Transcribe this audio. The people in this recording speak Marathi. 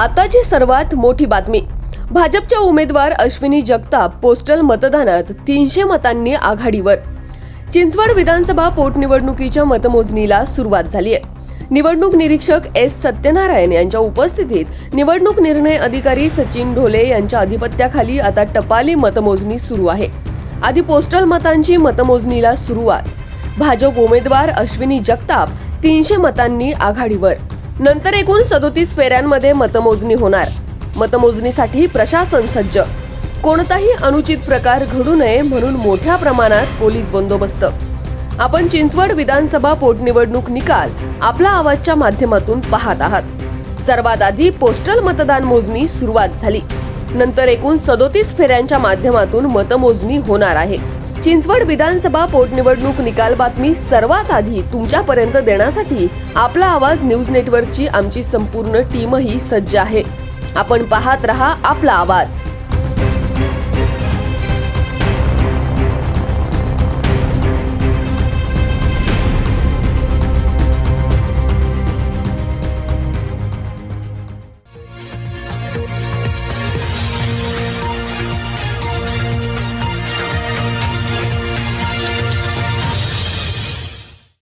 आताची सर्वात मोठी बातमी. भाजपच्या उमेदवार अश्विनी जगताप पोस्टल मतदानात तीनशे मतांनी आघाडीवर. चिंचवड विधानसभा पोटनिवडणुकीच्या मतमोजणीला सुरुवात झाली आहे निवडणूक निरीक्षक एस सत्यनारायण यांच्या उपस्थितीत निवडणूक निर्णय अधिकारी सचिन ढोले यांच्या अधिपत्याखाली आता टपाली मतमोजणी सुरू आहे. आधी पोस्टल मतांची मतमोजणीला सुरुवात. भाजप उमेदवार अश्विनी जगताप तीनशे मतांनी आघाडीवर. नंतर एकूण सदोतीस फेऱ्यांमध्ये मतमोजणी होणार. मतमोजणीसाठी प्रशासन सज्ज. कोणताही अनुचित प्रकार घडू नये म्हणून मोठ्या प्रमाणात पोलीस बंदोबस्त. आपण चिंचवड विधानसभा पोटनिवडणूक निकाल आपला आवाजच्या माध्यमातून पाहत आहात. सर्वात आधी पोस्टल मतदान मोजणी सुरुवात झाली. नंतर एकूण सदोतीस फेऱ्यांच्या माध्यमातून मतमोजणी होणार आहे. चिंचवड विधानसभा पोटनिवडणूक निकाल बातमी सर्वात आधी तुमच्यापर्यंत देण्यासाठी आपला आवाज न्यूज नेटवर्कची आमची संपूर्ण टीमही सज्ज आहे. आपण पाहत रहा आपला आवाज.